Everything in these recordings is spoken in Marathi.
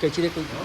കഴിച്ചിട്ട് കഴിച്ചിട്ട്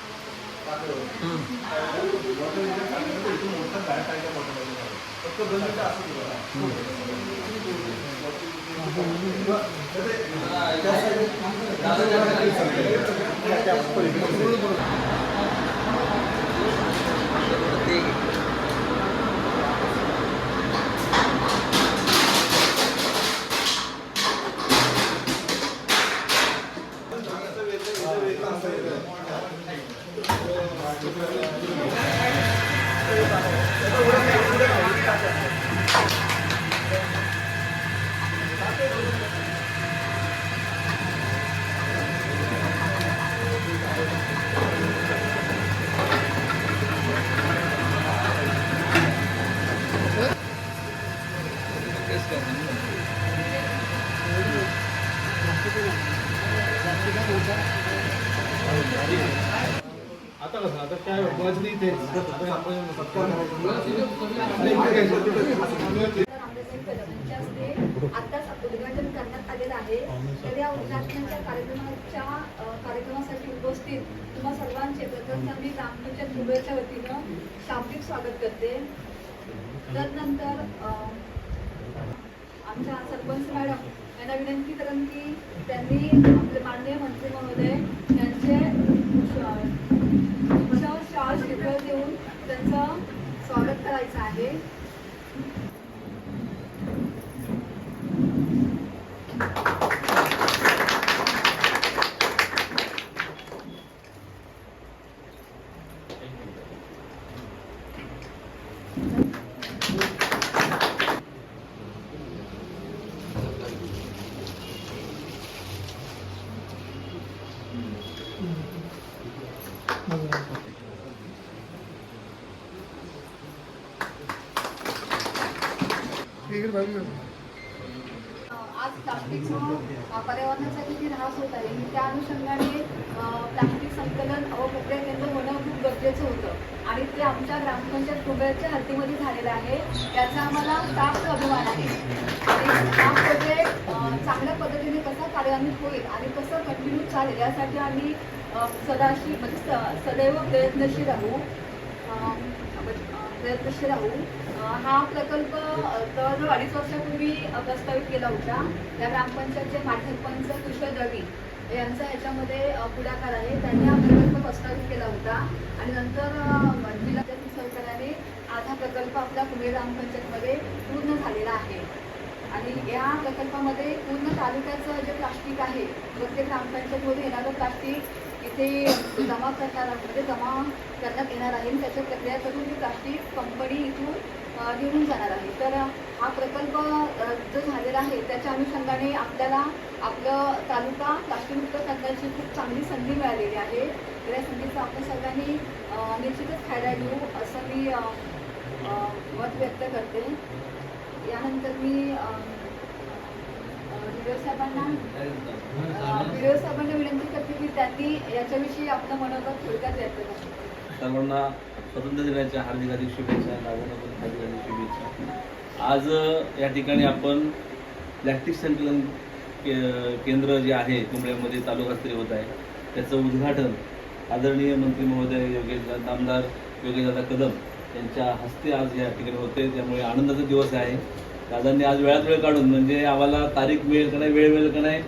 कैची आता कसं आता काय बसली इथे आताच उद्घाटन करण्यात आलेलं आहे तर या उद्घाटनाच्या कार्यक्रमाच्या कार्यक्रमासाठी उपस्थित तुम्हा सर्वांचे प्रथम मी ग्रामपंचायत मुंबईच्या वतीनं शाब्दिक स्वागत करते तदनंतर अ, आमच्या सरपंच मॅडम यांना विनंती करेन की त्यांनी आपले माननीय मंत्री महोदय यांचे शाळ शिखर देऊन त्यांचं स्वागत करायचं आहे आज प्लास्टिकचा अ, पर्यावरणासाठी जी ऱ्हास होत आहे त्या अनुषंगाने प्लास्टिक संकलन अवप्रक्रिया केंद्र होणं खूप गरजेचं होतं. आणि ते आमच्या ग्रामपंचायत कुंभ्याच्या हद्दीमध्ये झालेलं आहे. त्याचा आम्हाला साफ अभिमान आहे. आणि हा प्रोजेक्ट चांगल्या पद्धतीने कसा कार्यान्वित होईल आणि कसं कंटिन्यू चालेल यासाठी आम्ही सदाशी म्हणजे स- सदैव प्रयत्नशील राहू. प्रयत्नशील राहू. हा प्रकल्प जवळजवळ अडीच वर्षापूर्वी प्रस्तावित केला होता. त्या ग्रामपंचायतचे माध्यमपंच कुशल रवी यांचा ह्याच्यामध्ये पुढाकार आहे. त्यांनी हा प्रकल्प प्रस्तावित केला होता. आणि नंतर जिल्हा सरकारने आज हा प्रकल्प आपल्या पुणे ग्रामपंचायतमध्ये पूर्ण झालेला आहे. आणि या प्रकल्पामध्ये पूर्ण तालुक्याचं जे प्लास्टिक आहे प्रत्येक ग्रामपंचायतमध्ये येणारं प्लास्टिक ते जमा करणार म्हणजे जमा करण्यात येणार आहे. आणि त्याच्या प्रक्रिया करून ती प्लास्टिक कंपनी इथून निघून जाणार आहे. तर हा प्रकल्प जो झालेला आहे त्याच्या अनुषंगाने आपल्याला आपलं तालुका प्लास्टिकमुक्त करण्याची खूप चांगली संधी मिळालेली आहे. या संधीचा आपण सगळ्यांनी निश्चितच फायदा घेऊ असं मी मत व्यक्त करते. यानंतर मी व्हिडिओ साहेबांना. व्हिडिओ साहेबांना विनंती करते की त्यांनी याच्याविषयी आपलं मनोगत थोडक्यात व्यक्त करावं सर्वांना स्वातंत्र्य दिनाच्या हार्दिक हार्दिक शुभेच्छा नागरिकांना हार्दिक हार्दिक शुभेच्छा. आज या ठिकाणी आपण प्लॅस्टिक संकलन के- केंद्र जे आहे कुंबळ्यामध्ये तालुका स्तरीय होत आहे त्याचं उद्घाटन आदरणीय मंत्री महोदय योगेश आमदार योगेशदादा कदम यांच्या हस्ते आज या ठिकाणी होते. त्यामुळे आनंदाचा दिवस आहे. दादांनी आज वेळात वेळ काढून म्हणजे आम्हाला तारीख मिळेल का नाही वेळ मिळेल का नाही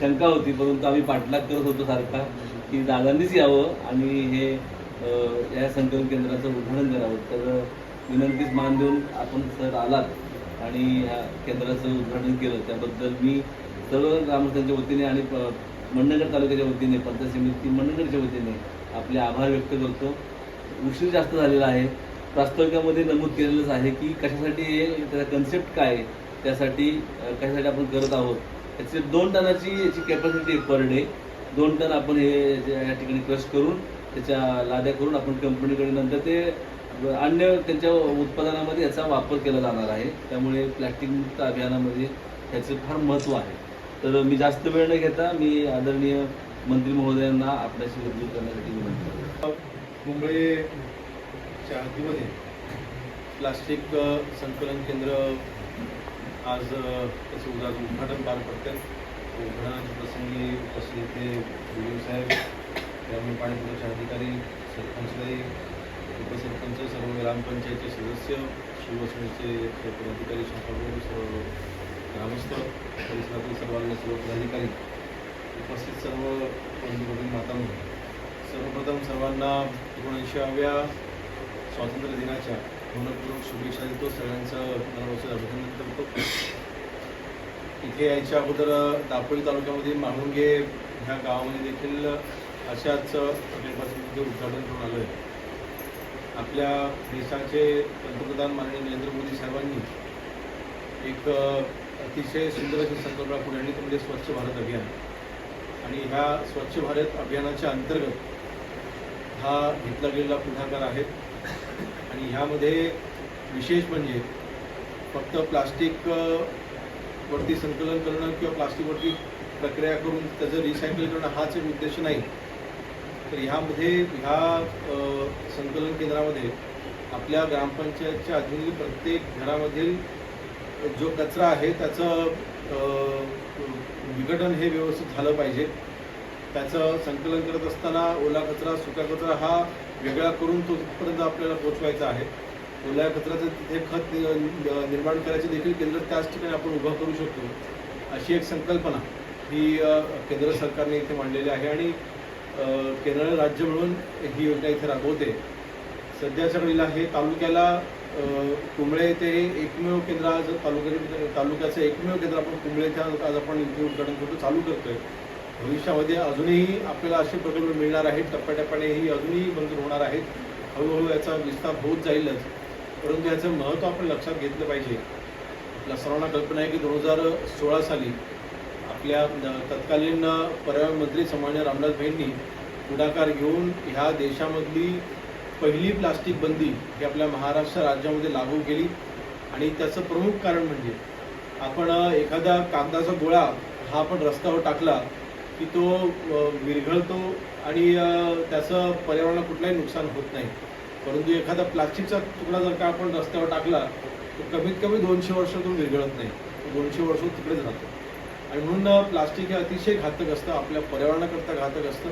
शंका होती परंतु आम्ही पाठलाग करत होतो सारखा की दादांनीच यावं आणि हे या संकलन केंद्राचं उद्घाटन करावं. तर विनंतीच मान देऊन आपण सर आलात आणि या केंद्राचं उद्घाटन केलं. त्याबद्दल मी सर्व ग्रामस्थांच्या वतीने आणि प- मंडणगड तालुक्याच्या वतीने पंचायत समिती मंडणगडच्या वतीने आपले आभार व्यक्त करतो. उशीर जास्त झालेला आहे. प्रास्ताविकामध्ये नमूद केलेलंच आहे की कशासाठी हे त्याचा कन्सेप्ट काय त्यासाठी कशासाठी आपण करत आहोत? त्याची दोन टनाची याची कॅपॅसिटी आहे पर डे दोन टन आपण हे या ठिकाणी क्रश करून त्याच्या लाद्या करून आपण कंपनीकडे नंतर ते अन्य त्यांच्या उत्पादनामध्ये याचा वापर केला जाणार आहे. त्यामुळे प्लॅस्टिकमुक्त अभियानामध्ये त्याचं फार महत्त्व आहे. तर मी जास्त वेळ न घेता मी आदरणीय मंत्री महोदयांना आपल्याशी रुजू करण्यासाठी विनंती मुंबई मुंबईच्या हद्दीमध्ये प्लास्टिक संकलन केंद्र आज त्याचं उद्या उद्घाटन पार पडतं उद्घाटनाच्या प्रसंगी उपस्थित इथे साहेब ग्रामीण पाणीपुरवठ्याचे अधिकारी सरपंचलाही उपसरपंच सर्व ग्रामपंचायतचे सदस्य शिवसेनेचे पदाधिकारी शाखाप्रमुख सर्व ग्रामस्थ परिसरातील सर्वांना सर्व पदाधिकारी उपस्थित सर्व पंतप्रधान मातांना सर्वप्रथम सर्वांना एकोणऐंशीव्या स्वातंत्र्य दिनाच्या मनपूर्वक शुभेच्छा देतो सगळ्यांचं. मनोरंजन अभिनंदन करतो. इथे यायच्या अगोदर दापोली तालुक्यामध्ये माहुंगे ह्या गावामध्ये देखील अशाच प्रकल्पाचं उद्घाटन करून आलं आहे आपल्या देशाचे पंतप्रधान माननीय नरेंद्र मोदी साहेबांनी एक अतिशय सुंदर अशी संकल्पना पुढे आणली ती म्हणजे स्वच्छ भारत अभियान. आणि ह्या स्वच्छ भारत अभियानाच्या अंतर्गत हा घेतला गेलेला पुढाकार आहे. आणि ह्यामध्ये विशेष म्हणजे फक्त प्लास्टिक वरती संकलन करणं किंवा प्लास्टिकवरती प्रक्रिया करून त्याचं रिसायकल करणं हाच एक उद्देश नाही. तर ह्यामध्ये ह्या संकलन केंद्रामध्ये आपल्या ग्रामपंचायतच्या अधीन प्रत्येक घरामधील जो कचरा आहे त्याचं विघटन हे व्यवस्थित झालं पाहिजे. त्याचं संकलन करत असताना ओला कचरा सुका कचरा हा वेगळा करून तो तिथपर्यंत आपल्याला पोचवायचा आहे. ओल्या कचऱ्याचं तिथे खत निर्माण करायचे देखील केंद्र त्याच ठिकाणी आपण उभं करू शकतो. अशी एक संकल्पना ही केंद्र सरकारने इथे मांडलेली आहे आणि केंद्र केरळ राज्य म्हणून ही योजना इथे राबवते. सध्याच्या वेळेला हे तालुक्याला कुंबळे येथे हे एकमेव केंद्र आज तालुक्याचे तालुक्याचं एकमेव केंद्र आपण कुंबळे त्या आज आज आपण इथे उद्घाटन करतो चालू करतोय. भविष्यामध्ये अजूनही आपल्याला असे प्रकल्प मिळणार आहेत. टप्प्याटप्प्याने ही अजूनही मंजूर होणार आहेत. हळूहळू याचा विस्तार होत जाईलच. परंतु याचं महत्त्व आपण लक्षात घेतलं पाहिजे. आपल्या सर्वांना कल्पना आहे की दोन हजार सोळा साली आपल्या तत्कालीन पर्यावरण मंत्री सन्मान्य रामदास भाईंनी पुढाकार घेऊन ह्या देशामधली पहिली प्लास्टिक बंदी ही आपल्या महाराष्ट्र राज्यामध्ये लागू केली. आणि त्याचं प्रमुख कारण म्हणजे आपण एखादा कागदाचा गोळा हा आपण रस्त्यावर टाकला की तो विरघळतो आणि त्याचं पर्यावरणाला कुठलंही नुकसान होत नाही. परंतु एखादा प्लास्टिकचा तुकडा जर का आपण रस्त्यावर टाकला तर कमीत कमी दोनशे वर्ष तो विरघळत नाही. तो दोनशे वर्ष तिकडेच राहतो. आणि म्हणून प्लास्टिक हे अतिशय घातक असतं. आपल्या पर्यावरणाकरता घातक असतं.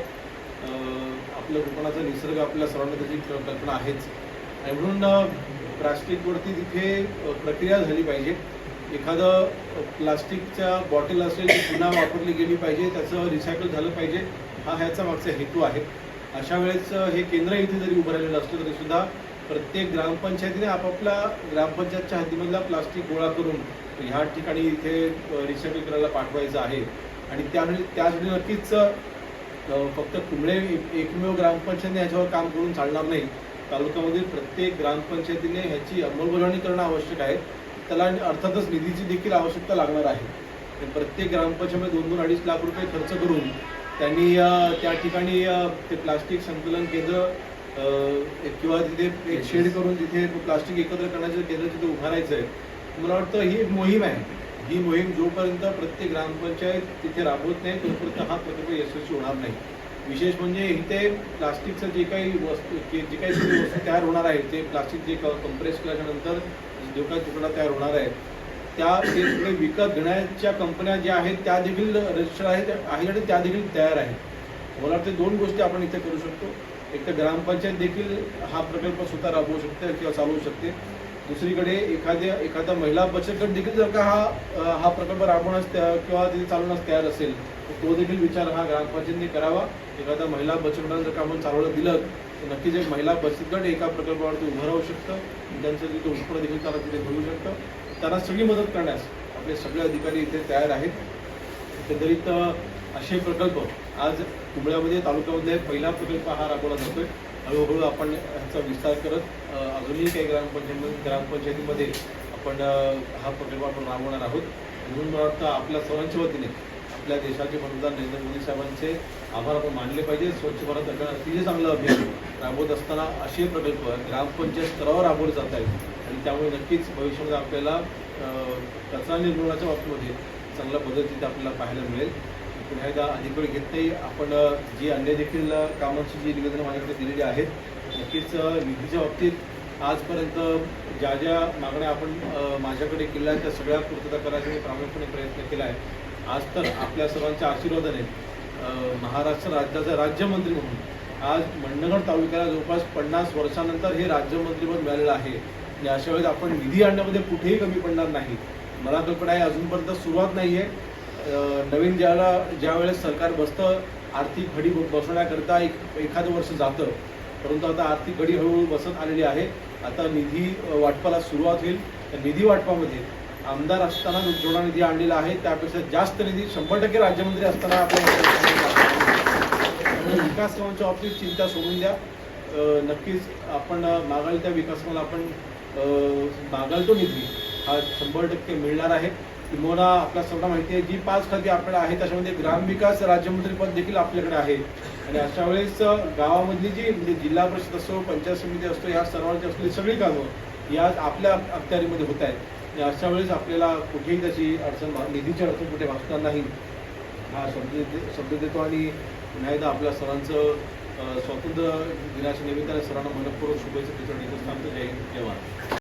आपलं आपल्या कोकणाचा निसर्ग आपल्या सर्वांना त्याची कल्पना आहेच. आणि म्हणून प्लास्टिकवरती तिथे प्रक्रिया झाली पाहिजे. एखादं प्लास्टिकच्या बॉटल असेल ती पुन्हा वापरली गेली पाहिजे त्याचं रिसायकल झालं पाहिजे हा ह्याचा मागचा हेतू आहे. अशा वेळेस हे केंद्र इथे जरी उभं राहिलेलं असलं तरी सुद्धा प्रत्येक ग्रामपंचायतीने आपापल्या ग्रामपंचायतच्या हद्दीमधला प्लास्टिक गोळा करून ह्या ठिकाणी इथे रिसायकल करायला पाठवायचं आहे. आणि त्यावेळी त्यासाठी नक्कीच फक्त कुंबळे एकमेव ग्रामपंचायतीने ह्याच्यावर काम करून चालणार नाही. तालुक्यामधील प्रत्येक ग्रामपंचायतीने ह्याची अंमलबजावणी करणं आवश्यक आहे. त्याला अर्थातच निधीची देखील आवश्यकता लागणार आहे. प्रत्येक ग्रामपंचायतीमध्ये दोन दोन अडीच लाख रुपये खर्च करून त्यांनी त्या ठिकाणी ते प्लास्टिक संकलन केंद्र किंवा तिथे एक शेड करून तिथे प्लास्टिक एकत्र करण्याचं केंद्र तिथे उभारायचं आहे. मला वाटतं ही एक मोहीम आहे. ही मोहीम जोपर्यंत प्रत्येक ग्रामपंचायत तिथे राबवत नाही तोपर्यंत हा प्रकल्प यशस्वी होणार नाही. विशेष म्हणजे इथे प्लास्टिकचं जे काही वस्तू जे जे काही वस्तू तयार होणार आहे ते प्लास्टिक जे कंप्रेस केल्याच्यानंतर जो काही तुकडा तयार होणार आहे त्या ते विकत घेण्याच्या कंपन्या ज्या आहेत त्या देखील रजिस्टर आहेत आहेत आणि त्या देखील तयार आहेत. मला वाटतं दोन गोष्टी आपण इथे करू शकतो. एक तर ग्रामपंचायत देखील हा प्रकल्प स्वतः राबवू शकते किंवा चालवू शकते. दुसरीकडे एखाद्या एखादा महिला बचत गट देखील जर का हा हा प्रकल्प राबवण्यास त्या- किंवा तिथे चालवण्यास तयार असेल तर तो देखील विचार हा ग्रामपंचायतीने करावा. एखादा महिला बचत गटानं जर का आपण चालवलं दिलं नक्कीच एक महिला बचत गट एका प्रकल्पावरती उभं राहू शकतं त्यांचं तिथे उत्पन्न देखील त्याला तिथे मिळू शकतं. त्यांना सगळी मदत करण्यास आपले सगळे अधिकारी इथे तयार आहेत. एकंदरीत असे प्रकल्प आज कुंबळ्यामध्ये तालुक्यामध्ये पहिला प्रकल्प हा राबवला जातोय. हळूहळू आपण ह्याचा विस्तार करत अजूनही काही ग्रामपंचायत ग्रामपंचायतीमध्ये आपण हा प्रकल्प आपण राबवणार आहोत. म्हणून मला वाटतं आपल्या सर्वांच्या वतीने आपल्या देशाचे पंतप्रधान नरेंद्र मोदी साहेबांचे आभार आपण मानले पाहिजे. स्वच्छ भारत अभियान अतिशय चांगलं अभियान राबवत असताना असे प्रकल्प ग्रामपंचायत स्तरावर राबवले जात आहेत. आणि त्यामुळे नक्कीच भविष्यामध्ये आपल्याला कचरा निर्मूलनाच्या बाबतीमध्ये चांगल्या पद्धतीत आपल्याला पाहायला मिळेल. पुन्हा एकदा अधिकारी घेत नाही. आपण जी अन्य देखील कामांची जी निवेदनं माझ्याकडे दिलेली आहेत नक्कीच निधीच्या बाबतीत आजपर्यंत ज्या ज्या मागण्या आपण माझ्याकडे केल्या आहेत त्या सगळ्या पूर्तता करायचा मी प्रामुख्याने प्रयत्न केला आहे. आज तर आपल्या सर्वांच्या आशीर्वादाने महाराष्ट्र राज्याचा राज्यमंत्री म्हणून. आज मंडणगड तालुक्याला जवळपास पन्नास वर्षानंतर हे राज्यमंत्रीपद मिळालेलं आहे. आणि अशा वेळेस आपण निधी आणण्यामध्ये कुठेही कमी पडणार नाही. मला कल्पना आहे अजूनपर्यंत सुरुवात नाही आहे. नवीन ज्याला ज्या वेळेस सरकार बसतं आर्थिक घडी बसवण्याकरता एक एखादं वर्ष जातं. परंतु आता आर्थिक घडी हळूहळू बसत आलेली आहे. आता निधी वाटपाला सुरुवात होईल. तर निधी वाटपामध्ये आमदार असताना जोडा निधी आणलेला आहे. त्यापेक्षा जास्त निधी शंभर टक्के राज्यमंत्री असताना आपण विकास कामांच्या बाबतीत चिंता सोडून द्या. नक्कीच आपण मागाल त्या विकास कामाला आपण मागाल तो निधी हा शंभर टक्के मिळणार आहे. किंबहुना आपल्या सर्वांना माहिती आहे जी पाच खाती आपल्याला आहेत त्याच्यामध्ये ग्रामविकास राज्यमंत्रीपद देखील आपल्याकडे आहे. आणि अशा वेळेस गावामधली जी म्हणजे जिल्हा परिषद असो पंचायत समिती असतो या सर्वांची असलेली सगळी कामं या आपल्या अखत्यारीमध्ये होत आहेत. म्हणजे अशा वेळेस आपल्याला कुठेही त्याची अडचण निधीची अडचण कुठे भासणार नाही. हा शब्द दे- शब्द देतो आणि पुन्हा आपल्या सरांचं स्वातंत्र्य दिनाच्या निमित्ताने सरांना मनपूर्वक शुभेच्छा देतो आणि इथंच जय जय